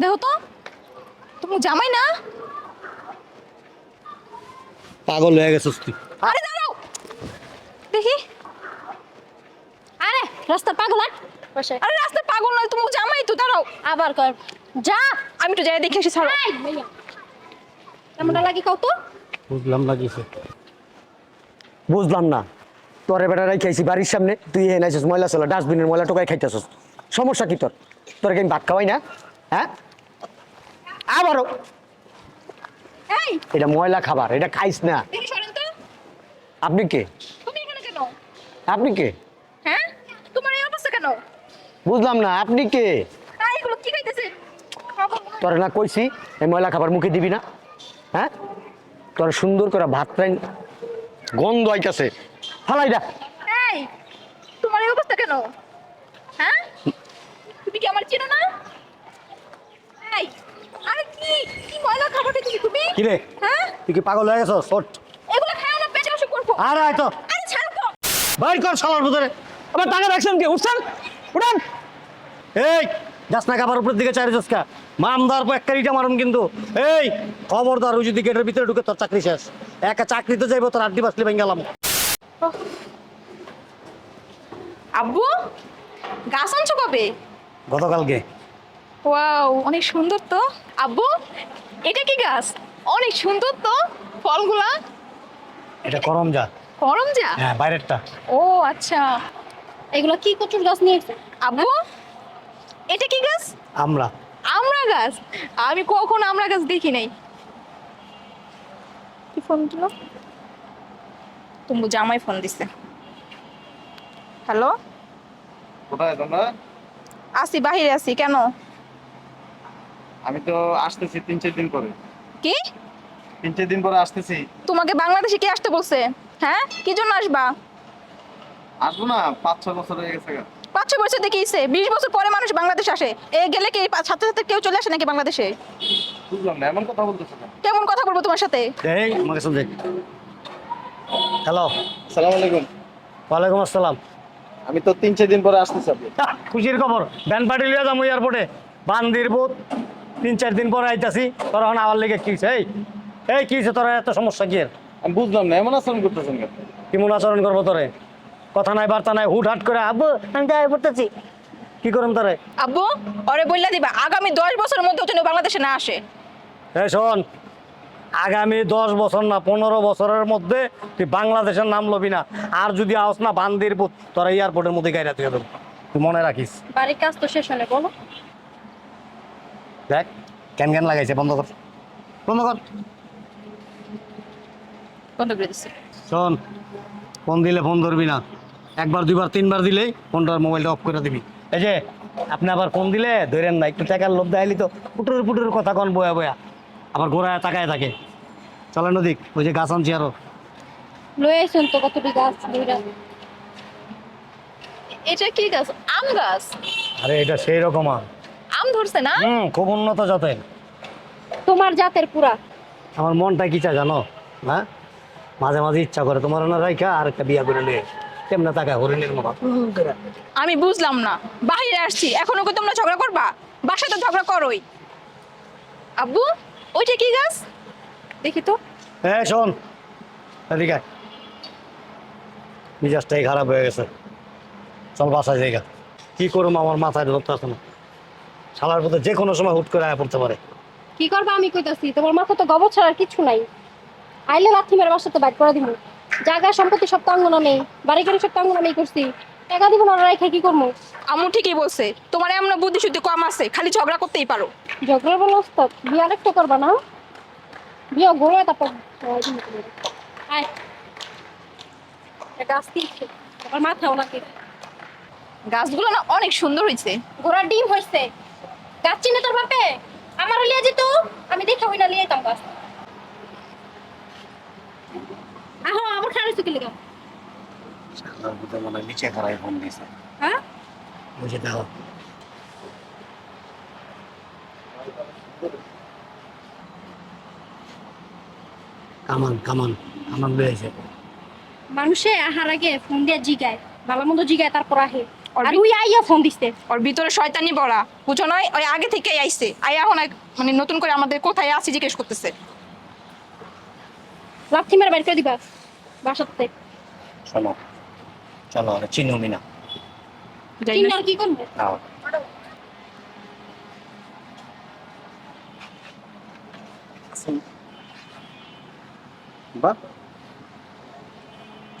দেখো তো তুমি জামাই না? পাগল হয়ে গেছিস তুই। আরে দাঁড়াও। দেখি। আরে রাস্তা পাগল হাট বসে। আরে রাস্তা পাগল নয় তুমি জামাই তো দাঁড়াও। আবার কর। যা আমি তো যাই দেখে আসি ছাড়ো। এই ভাইয়া। কেমন লাগি কও তো বুঝলাম না কিছু বুঝলাম না। তোরে বেটা রাই খাইছি বাড়ির সামনে তুই এনে আছিস ময়লা ছিল ডাস্টবিনের ময়লা টোকাই খাইতেছিস। সমস্যা কি তোর? তোর কি ভাত খাওয়াই না? হ্যাঁ? আবারও। এই। এটা ময়লা খাবার এটা খাইস না। দেখি সরেন তো। আপনি কে? তুমি এখানে কেন? আপনি কে? হ্যাঁ? তোমার এই অবস্থা কেন? বুঝলাম না আপনি কে? আ, এগুলো কি খাইতেছে খাব না। তোর না কইছি এই ময়লা খাবার মুখে দিবি না। হ্যাঁ? তোর সুন্দর করে ভাত রাইন গন্ধ আইতাছে। ফালাই দা। এই তোমার এই অবস্থা কেন হ্যাঁ তুমি কি আমার চেনো না এই আরে কি কি ময়লা খাবার দিচ্ছি তুমি কি রে হ্যাঁ? তুই কি পাগল হয়ে গেছো শট এগুলো খাও না পেটে অসুখ করব আর আয় তো। আরে ছাড়ো তো। বাইর কর শালার ভিতরে। আবার টাকা রাখছেন কি? উঠছেন? উঠান। এই যাস না খাবার উপরের দিকে চারি চস্কা মাম দেওয়ার পর একটা ইটা মারুন কিন্তু। এই খবরদার ওই যদি গেটের ভিতরে ঢুকে তোর চাকরি শেষ। একা চাকরিতে যাইবো তোর আড্ডি বাসলি ভেঙে গেলাম আব্বু গাছ আনছো কবে? গতকালকে। ওয়াও অনেক সুন্দর তো। আব্বু এটা কি গাছ? অনেক সুন্দর তো ফলগুলা। এটা করম যা গরম হ্যাঁ বাইরেরটা। ও আচ্ছা। এগুলো কি কচুর গাছ নিয়ে এসে আব্বু এটা কি গাছ? আমরা আমরা গাছ? আমি কখনো আমরা গাছ দেখি নাই। কি ফোন দিল? তুমি জামাই ফোন দিছে। হ্যালো? কোথায় তোমরা? আসি বাহিরে আছি কেন? আমি তো আসতেছি তিন চার দিন পরে। কি? তিন চার দিন পরে আসতেছি। তোমাকে বাংলাদেশে কি আসতে বলছে? হ্যাঁ? কি জন্য আসবা? আসব না পাঁচ ছয় বছর হয়ে গেছে পাঁচ ছয় বছর দেখে ইসে বিশ বছর পরে মানুষ বাংলাদেশ আসে। এ গেলে কি সাথে সাথে কেউ চলে আসে নাকি বাংলাদেশে? বুঝলাম না এমন কথা বলতেছো না কেমন কথা বলব তোমার সাথে? এই আমাকে শুনছে হ্যালো সালাম আলাইকুম। ওয়ালাইকুম আসসালাম। আমি তো তিন চার দিন পরে আসতেছি আপনি। খুশির খবর। ব্যান পার্টি লিয়ে যাব এয়ারপোর্টে বান্দির বুথ। তিন চার দিন পরে আইতাছি তোর এখন আবার লেগে কি? এই এই কি হয়েছে তোর এত সমস্যা কি আমি বুঝলাম না এমন আচরণ করতেছেন কেন? কেমন আচরণ করব তোরে? কথা নাই বার্তা নাই হুট হাট করে আব্বু আমি যাই পড়তেছি। কি করম তোরে? আব্বু ওরে বললা দিবা আগামী দশ বছরের মধ্যে যেন বাংলাদেশে না আসে। এই শোন আগামী দশ বছর না পনেরো বছরের মধ্যে তুই বাংলাদেশের নাম লবি না আর যদি আস না বান্দির তোরা এয়ারপোর্টের মধ্যে গাইরা তুই দেবো। তুই মনে রাখিস। বাড়ির কাজ তো শেষ হলে বলো। দেখ কেন কেন লাগাইছে? বন্ধ কর। বন্ধ কর। বন্ধ করে দিচ্ছে শোন ফোন দিলে ফোন ধরবি না। একবার দুইবার তিনবার দিলেই ফোনটার মোবাইলটা অফ করে দিবি। এই যে আপনি আবার ফোন দিলে ধরেন না একটু টাকার লোভ দেখালি তো পুটুর পুটুর কথা কন বয়া বয়া। আবার ঘোরায় তাকায় থাকে। চলেন নদীক ওই যে গাছ আনছি আরও। লয়ে আইসুন তো কতটি গাছ দুইটা এটা কি গাছ? আম গাছ? আরে এটা সেই রকম আম। আম ধরছে না? হুম খুব উন্নত জাতের। তোমার জাতের পুরা। আমার মনটা কি চায় জানো? না? মাঝে মাঝে ইচ্ছা করে তোমার না রাইখা আর একটা বিয়া করে নিয়ে কেমনে তাকায় হরিণের মতো? আমি বুঝলাম না। বাইরে আসছি। এখনও কি তোমরা ঝগড়া করবা? বাসায় তো ঝগড়া করোই। আব্বু ওইটা কি গাছ? দেখি তো। এ শোন। এদিকে। মিজাজটাই খারাপ হয়ে গেছে। চল বাসায় জায়গা কি করব আমার মাথায় ধরতে আসে না। শালার পথে যে কোনো সময় হুট করে আয়া পড়তে পারে। কি করবা আমি কইতাছি তোমার মাথা তো গবর ছাড়া আর কিছু নাই। আইলে লাথি মেরে বাসা তো বাইক করে দিব জায়গা সম্পত্তি সব তো আঙ্গুনা নেই বাড়ি গাড়ি সব তো আঙ্গুনা নেই করছি। টাকা দিব না রাইখে কি করব আমু ঠিকই বলছে তোমার এমন বুদ্ধি শুদ্ধি কম আছে খালি ঝগড়া করতেই পারো। ঝগড়া বলে ওস্তাদ বিয়ে আরেকটা করবা না? বিয়ে গড়ে তারপর আয়। গাছ আমার ওনাকে গাছগুলো না অনেক সুন্দর হয়েছে ঘোড়ার ডিম হইছে। গাছ চিনে তোর বাপে। আমার লিয়ে যেত আমি দেখে হই না লিয়ে যেতাম গাছ আহো আবার খারাপ লেগে পথে মনে নিচে ফোন দিয়েছে। হ্যাঁ? বুঝে দাও। কামান কামান কামান মানুষে আহার আগে ফোন দিয়ে জিগায় ভালো মন্দ জিগায় তারপর আহে। আর আইয়া ফোন দিছে। ওর ভিতরে শয়তানি বড়া। বুঝো নয় ওই আগে থেকেই আইছে। আই এখন মানে নতুন করে আমাদের কোথায় আছি জিজ্ঞেস করতেছে। লাথি মেরে দিবা। বাসাতে। শোনো চলো চিনো মিনা। আর কি করবে? নাও বাহ।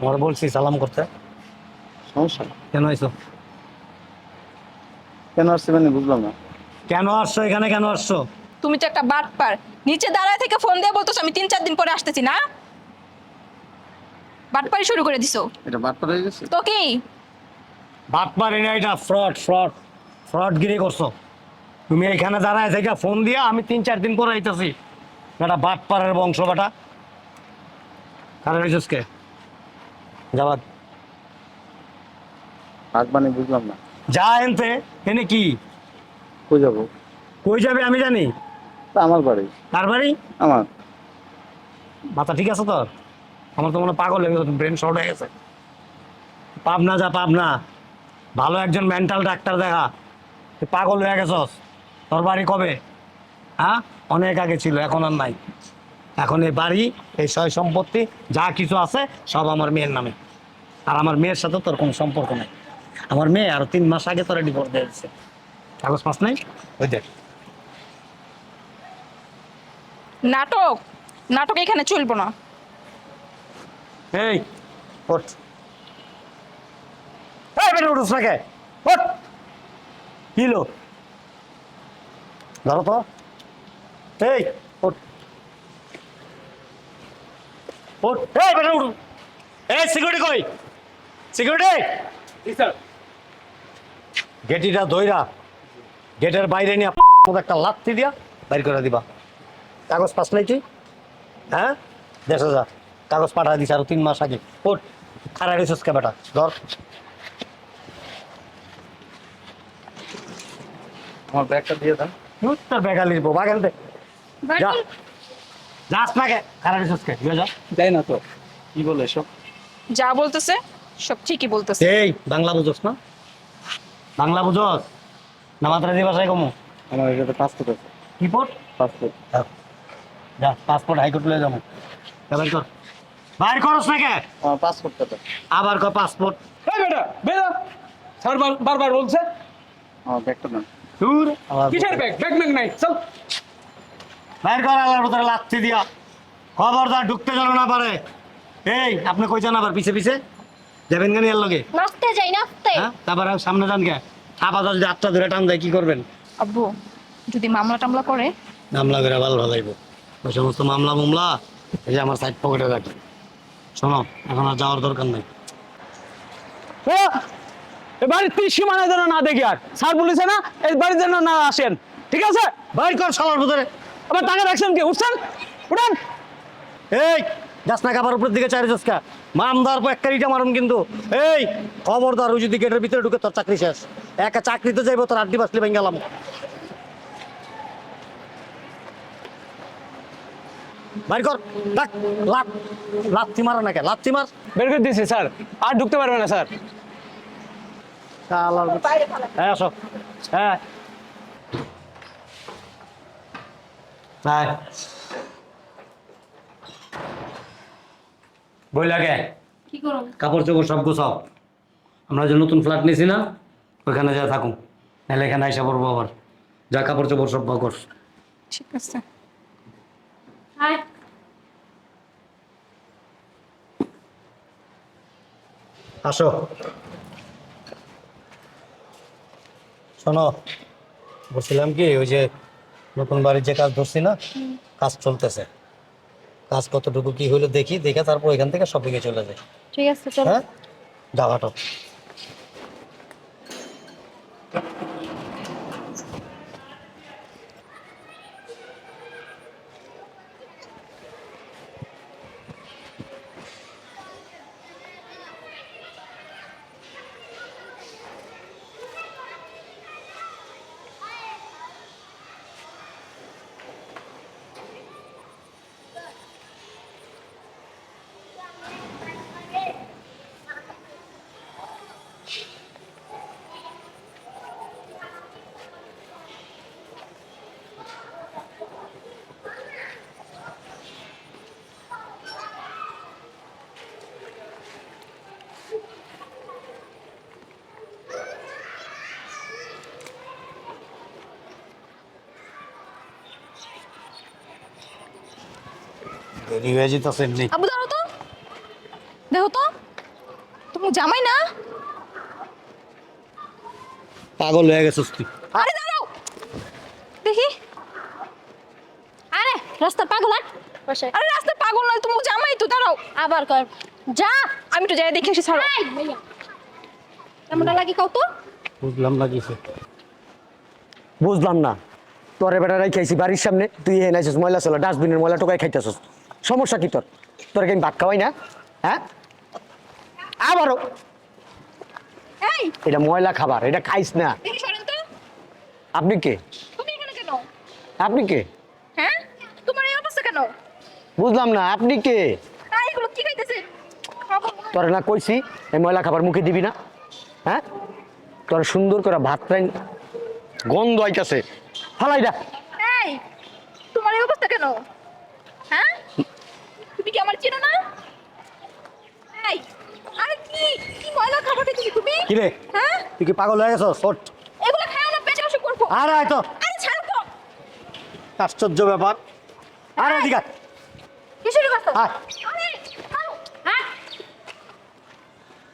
আমরা বলছি সালাম করতে। সমস্যা কেন আইছো? কেন আসছে মানে বুঝলাম না। কেন আসছো? এখানে কেন আসছো? তুমি তো একটা বাটপার। নিচে দাঁড়ায় থেকে ফোন দিয়ে বলতেছো আমি তিন চার দিন পরে আসতেছি না? বাটপারি শুরু করে দিছো। এটা বাটপার হয়ে গেছে? তো কি? বাদ পারি না এটা ফ্রড ফ্রড ফ্রড গিরি করছ। তুমি এখানে দাঁড়ায় থেকে ফোন দিয়া আমি তিন চার দিন পরে আইতাছি। এটা বাদ পাড়ের বংশ বাটা। কারণ হয়েছিস কে যাবাদ হাত মানে বুঝলাম না। যা এনতে এনে কি? কই যাব? কই যাবে আমি জানি। তা আমার বাড়ি। তার বাড়ি? আমার। মাথা ঠিক আছে তোর? আমার তো মনে পাগল হয়ে গেছে ব্রেন শর্ট হয়ে গেছে। পাবনা যা পাবনা। ভালো একজন মেন্টাল ডাক্তার দেখা। তুই পাগল হয়ে গেছস। তোর বাড়ি কবে? হ্যাঁ? অনেক আগে ছিল এখন আর নাই। এখন এই বাড়ি এই সয় সম্পত্তি যা কিছু আছে সব আমার মেয়ের নামে। আর আমার মেয়ের সাথে তোর কোনো সম্পর্ক নাই। আমার মেয়ে আরও তিন মাস আগে তোরা ডিভোর্স দিয়ে দিচ্ছে কাগজ পাস নাই? ওই দেখ। নাটক? নাটক এখানে চলবো না। এই ওঠ। এই বেটা উঠোস না কে? ওঠ। কি লো ধরো তো। এই ওঠ। ওঠ। এই বেটা উঠো। এই সিকিউরিটি কই? সিকিউরিটি গেটিটা ধইরা গেটের বাইরে নিয়ে একটা লাথি দিয়া বাইর করে দিবা। কাগজ পাস নাই তুই? হ্যাঁ? দেশ যা কাগজ পাঠা দিস আরও তিন মাস আগে। ওট খারাপ রিসোর্স কে বেটা? ধর। আমার ব্যাগটা দিয়ে দেন তুই তোর বেগালি দিব বাগান দে। যা। যাস না কে? যা। যা না তো। কি বলে এসব? যা বলতেছে সব ঠিকই বলতেছে। এই বাংলা বুঝোস না? বাংলা বুঝোস? না মাত্রাজি ভাষায় কমু। আমার এটাতে পাসপোর্ট আছে। কি পোর্ট পাসপোর্ট যা। পাসপোর্ট হাইকোর্ট লয়ে যাব। বাইর কর। বাইর করস না কে আমার পাসপোর্টটা তো আবার কর পাসপোর্ট এই বেটা বেটা স্যার বার- বারবার বলছে। আমার ব্যাগটা দেন দূর। আবার কিসের ব্যাগ? ব্যাগ ম্যাগ নাই। চল। বাইর কর আলার ভিতরে লাথি দিয়া। খবরদার ঢুকতে জানো না পারে। এই আপনি কই যান আবার? পিছে পিছে? যাবেন কেন এর লগে? নাচতে যাই নাচতে। হ্যাঁ? তারপর আর সামনে যান কে আপাতত যদি আটটা ধরে টান দেয় কি করবেন? আব্বু যদি মামলা টামলা করে? মামলা করে ভালো ভালাইব। ওই সমস্ত মামলা মামলা এই যে আমার সাইড পকেটে রাখি। শোনো এখন আর যাওয়ার দরকার নাই। ও, এ বাড়ির তিন সীমানা যেন না দেখি আর। স্যার বলেছে না এই বাড়ির যেন না আসেন। ঠিক আছে? বাইর কর সালার ভিতরে। আবার টাকা রাখছেন কি? উঠছেন? উঠেন। এই যাস না কাবার উপরের দিকে চারি যাসকা মাম দেওয়ার পর একটা ইটা মারুম কিন্তু। এই খবরদার ওই যদি গেটের ভিতরে ঢুকে তোর চাকরি শেষ। একা চাকরিতে যাইবো তোর আড্ডি বাসলি ভেঙে গেলাম। বাইর কর লাগ লাগ লাথি মারা লাথি মার। বের করে দিয়েছি স্যার। আর ঢুকতে পারবে না স্যার। হ্যাঁ আসো। হ্যাঁ। হ্যাঁ বই লাগে? কি করো? কাপড় চোপড় সব গোছাও। আমরা যে নতুন ফ্ল্যাট নিয়েছি না ওইখানে যা থাকুন নাহলে এখানে আইসা পড়ব আবার। যা কাপড় চোপড় সব কর ঠিক আছে। হাই। আসো। শোনো বলছিলাম কি ওই যে নতুন বাড়ির যে কাজ ধরছি না কাজ চলতেছে। কাজ কতটুকু কি হলো দেখি দেখে তারপর এখান থেকে শপিংয়ে চলে যায় ঠিক আছে চলো। হ্যাঁ? দেরি হয়ে যেতেছে এমনি। আবু দাঁড়াও তো। দেখো তো। তুমি জামাই না? পাগল হয়ে গেছিস তুই। আরে দাঁড়াও। দেখি। আরে রাস্তা পাগল হাট বাসায় আরে রাস্তা পাগল নয় তুমি জামাই তো দাঁড়াও। আবার কর। যা আমি তো যাই দেখে এসে ছাড়ো। কেমনটা লাগে তো বুঝলাম না কিছু বুঝলাম না। তোরে বেটা রাই খাইছি বাড়ির সামনে। তুই এনে আছিস ময়লা ছিল ডাস্টবিনের ময়লা টোকাই খাইতেছিস। সমস্যা কি তোর? তোর কি আমি ভাত খাওয়াই না হ্যাঁ? আবারও। এটা ময়লা খাবার এটা খাইস না। আপনি কে? আপনি কে? হ্যাঁ? তোমার এই অবস্থা কেন? বুঝলাম না আপনি কে? এগুলো। তোর না কইছি এই ময়লা খাবার মুখে দিবি না হ্যাঁ? তোর সুন্দর করে ভাত প্রাণ গন্ধ আইতাছে। ফালাই দা। এই তোমার এই অবস্থা কেন? আমার চেনো না? এই আরে কি কি ময়লা খাবার দিচ্ছি তুমি? কি রে? হ্যাঁ? তুই কি পাগল হয়ে গেছো শোট এগুলো খাও না পেটে অসুখ করব আর আয় তো। আরে ছাড়ো তো। আশ্চর্য ব্যাপার। আর এদিকে। কি শুরু করছ। আরে হ্যাঁ?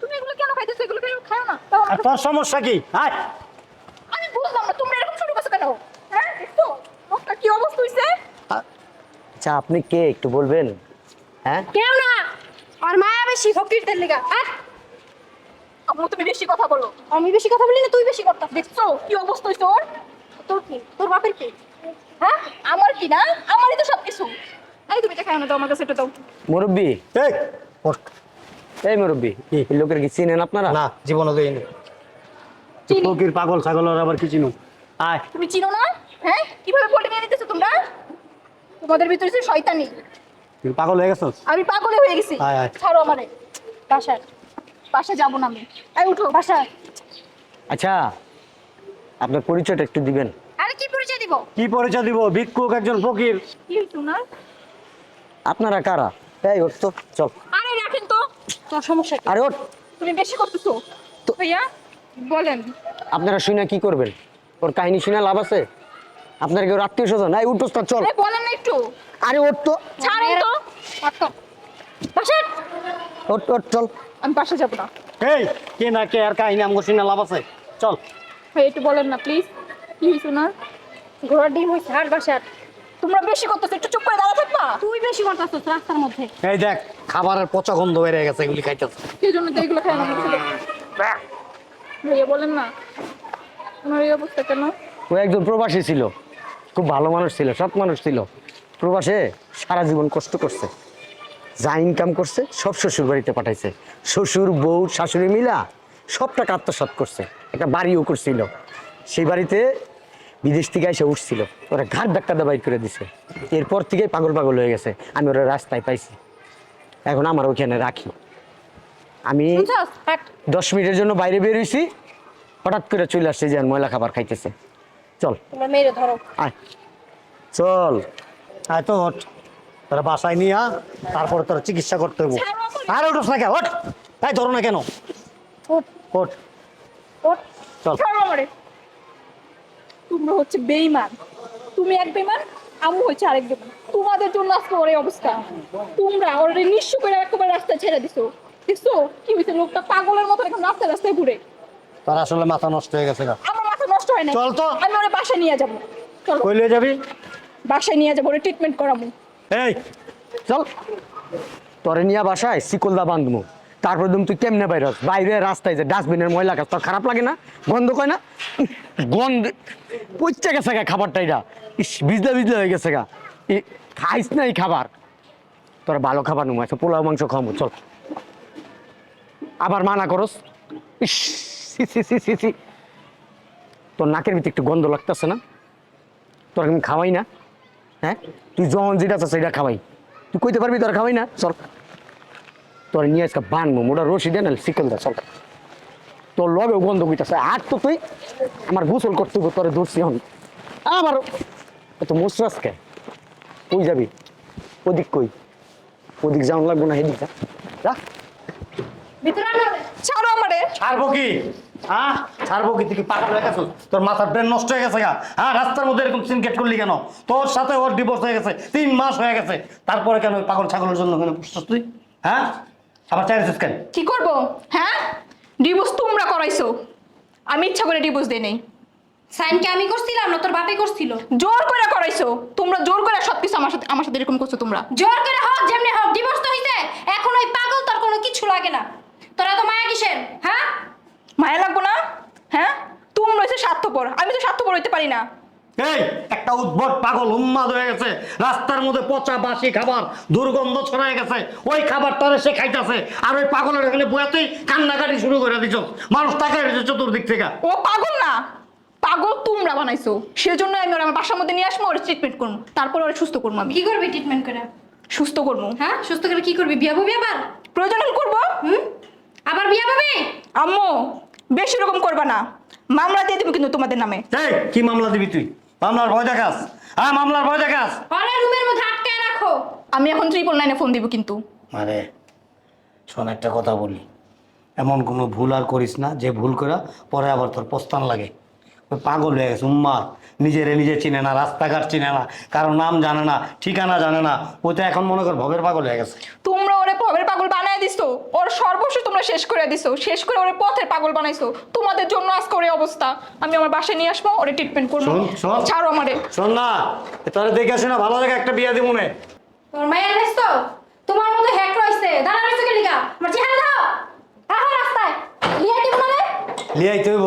তুমি এগুলো কেন খাইতেছো? এগুলো কেন খাও না? আর তোর সমস্যা কি? আয়। আমি বুঝলাম না তোমরা এরকম শুরু করছ কেন? হ্যাঁ দেখছ? কি অবস্থা হইছে? আচ্ছা আপনি কে? একটু বলবেন? হ্যাঁ? কেউ না। আর মায়া বেশি। ফকিরদের লেগা। হাট আম্মু তুমি বেশি কথা বলো। আমি বেশি কথা বলি না তুই বেশি করতাস দেখছ কি অবস্থা হইছে ওর? তোর কি? তোর বাপের কি? হ্যাঁ? আমার কি না? আমারই তো সবকিছু। এই তুমি না দাও আমার কাছে এটা দাও। মুরব্বী। এই ওঠ। এই মুরব্বী এই লোকের কি চিনেন আপনারা? না জীবনে দেয়নি। চিনি। ফকির পাগল ছাগল আর আবার কি চিনু? আয়। তুমি চিনো না? হ্যাঁ? কীভাবে বলে নিয়ে নিতেছো তোমরা? তোমাদের ভিতরে শয়তানি। তুই পাগল হয়ে গেছিস আমি পাগলে হয়ে গেছি। ছাড়ো আমারে। বাসা যাব না আমি। এই উঠো বাসা আচ্ছা আপনার পরিচয়টা একটু দিবেন। আরে কি পরিচয় দিব? কি পরিচয় দিব? ভিক্ষুক একজন ফকির। কি আপনারা কারা? এই ওঠ তো চল। আরে রাখেন তো। তোর সমস্যা কি? আরে ওঠ। তুমি বেশি করতেছো। তো- ভাইয়া বলেন। আপনারা শুনে কি করবেন? ওর কাহিনী শুনে লাভ আছে? আপনার কেউ আত্মীয় স্বজন? এই উঠোস তো চল। বলেন না একটু। আরে ওঠ তো। ছাড়েন তো। বাসার ওঠ ওঠ চল। আমি পাশে যাব না। এই কে না কে আর কাহিনী আমগো শুনে লাভ আছে? চল। ভাই একটু বলেন না প্লিজ কি হইছো না ঘোড়ার ডিম হইছে হাট বাসার। তোমরা বেশি করতেছো একটু চুপ করে দাঁড়া থাকবা? তুই বেশি করতাস রাস্তার মধ্যে। এই দেখ খাবারের পচা গন্ধ বেড়ে গেছে এগুলি খাইতেছে। সেই জন্য তো এগুলো খাই না? ভাইয়া বলেন না। তোমার এই অবস্থা কেন? ও একজন প্রবাসী ছিল। খুব ভালো মানুষ ছিল সৎ মানুষ ছিল। প্রবাসে সারা জীবন কষ্ট করছে। যা ইনকাম করছে সব শ্বশুর বাড়িতে পাঠাইছে। শ্বশুর বউ শাশুড়ি মিলা সব টাকা করছে। একটা বাড়িও করছিল। সেই বাড়িতে বিদেশ থেকে এসে উঠছিল। ওরা ঘাট ধাক্কা দাবাই করে দিছে। এরপর থেকেই পাগল পাগল হয়ে গেছে। আমি ওরা রাস্তায় পাইছি। এখন আমার ওখানে রাখি। আমি দশ মিনিটের জন্য বাইরে বেরোইছি হঠাৎ করে চলে আসছে যে ময়লা খাবার খাইতেছে। চল। মেরে ধরো। আয়। চল। আয় তো ওঠ। তোরা বাসায় নিয়ে আ, তারপরে তোর চিকিৎসা করতে হব আর ওঠস না কেন ওঠ। তাই ধরো না কেন। ওঠ। উঠ চল। তোমরা হচ্ছে বেঈমান। তুমি এক বেঈমান আমু হচ্ছে আরেক বেঈমান। তোমাদের জন্য আজকে ওর অবস্থা। তোমরা ওর নিঃস্ব করে একেবারে রাস্তায় ছেড়ে দিছো। দেখছ? কি হয়েছে লোকটা পাগলের মতো এখন রাস্তায় রাস্তায় ঘুরে। তোর আসলে মাথা নষ্ট হয়ে গেছে। আমার মাথা নষ্ট হয় না চল তো। আমি ওরে বাসায় নিয়ে যাব। চলো। কই লিয়ে যাবি? বাসায় নিয়ে যাব ওরে ট্রিটমেন্ট করাবো। এই চল। তোরে নিয়ে বাসায় বাঁধবো। তারপর তুমি তুই কেমনে বাইরস বাইরে রাস্তায় যে ডাস্টবিনের ময়লা কাজ তোর খারাপ লাগে না? গন্ধ কয় না? গন্ধ পচে গেছে গা খাবারটা এটা। ইস বিজলে বিজলে হয়ে গেছে গা। খাইস না এই খাবার। তোর ভালো খাবার নুম আছে পোলাও মাংস খাব চল। আবার মানা করস। ইস সি সি সি সি। তোর নাকের ভিতরে একটু গন্ধ লাগতেছে না? তোর আমি খাওয়াই না। হ্যাঁ? তুই যখন যেটা আছে সেটা খাওয়াই। তুই কইতে পারবি তোর খাওয়াই না? চল। তোর নিয়ে আজকে বানবো। মোটা রশি দেন শিকল দা চল। তোর লগে গন্ধ কইতাছে আর তো তুই আমার গোসল করতে তোর তোরে ধরছি হন আবার এত মুসরাস কে কই যাবি? ওদিক কই? ওদিক যাওয়ান লাগবো না হেদিক যা। যা। ভিতরে আনো ছাড়ো আমারে। ছাড়বো কি? হ্যাঁ ছাড়বো কি তুই কি পাগল হয়ে গেছো তোর মাথার ব্রেন নষ্ট হয়ে গেছে গা। হ্যাঁ রাস্তার মধ্যে এরকম সিনকেট করলি কেন? তোর সাথে ওর ডিভোর্স হয়ে গেছে তিন মাস হয়ে গেছে। তারপরে কেন ওই পাগল ছাগলের জন্য কেন পুষছস তুই? হ্যাঁ? আবার চাইছিস কেন? কি করব? হ্যাঁ? ডিভোর্স তোমরা করাইছো। আমি ইচ্ছা করে ডিভোর্স দেই নাই। সাইনকে আমি করছিলাম না তোর বাপে করছিল? জোর করে করাইছো। তোমরা জোর করে সবকিছু আমার সাথে আমার সাথে এরকম করছ তোমরা। জোর করে হোক যেমনি হোক ডিভোর্স তো হইছে। এখন ওই পাগল তোর কোনো কিছু লাগে না। তোরা তো মায়া কিসের? হ্যাঁ? মায়া লাগবো না? হ্যাঁ? তোমরা হচ্ছে স্বার্থপর। আমি তো স্বার্থপর হইতে পারি না। এই একটা উদ্ভট পাগল উন্মাদ হয়ে গেছে। রাস্তার মধ্যে পচা বাসি খাবার দুর্গন্ধ ছড়ায় গেছে। ওই খাবার খাবারটারে সে খাইতেছে। আর ওই পাগলের এখানে বয়াতেই কান্নাকাটি শুরু করে দিছ। মানুষ তাকায় রয়েছে চতুর্দিক থেকে। ও পাগল না! পাগল তোমরা বানাইছো। সেজন্য আমি ওর আমার বাসার মধ্যে নিয়ে আসব ওর ট্রিটমেন্ট করব। তারপর ওরা সুস্থ করব আমি। কি করবি ট্রিটমেন্ট করে? সুস্থ করব। হ্যাঁ? সুস্থ করে কি করবি? বিয়া ববি আবার? প্রয়োজন করব। হুম? আবার বিয়া ববি? আম্মু! বেশি রকম করবা না। মামলা দিয়ে দেবো কিন্তু তোমাদের নামে। এই কি মামলা দিবি তুই? মামলার ভয় দেখাস। হ্যাঁ মামলার ভয় দেখাস। আরে রুমের মধ্যে আটকে রাখো। আমি এখন ট্রিপল নাইনে ফোন দিব কিন্তু। আরে শোন একটা কথা বলি। এমন কোনো ভুল আর করিস না। যে ভুল করা পরে আবার তোর পস্তান লাগে। পাগল হয়ে গেছে উম্মাদ। নিজেরে নিজে চিনে না রাস্তাঘাট চিনে না কারও নাম জানে না ঠিকানা জানে না। ও তো এখন মনে কর ভবের পাগল হয়ে গেছে। তোমরা ওরে পথের পাগল বানায় দিছো। ওর সর্বস্ব তোমরা শেষ করে দিছো। শেষ করে ওরে পথের পাগল বানাইছো। তোমাদের জন্য আজকে ওর অবস্থা। আমি আমার বাসায় নিয়ে আসব ওরে ট্রিটমেন্ট করব। ছাড়ো আমারে। শোন না তোরা দেখে আসে না ভালো লাগে একটা বিয়া দিব মনে তোর মায়ের নেস তো? তোমার মতো হ্যাক রইছে দাঁড়া রইছে কে লিগা। আমার চেহারা দাও আহ রাস্তায়। লিয়া দিব না রে লিয়াই তৈব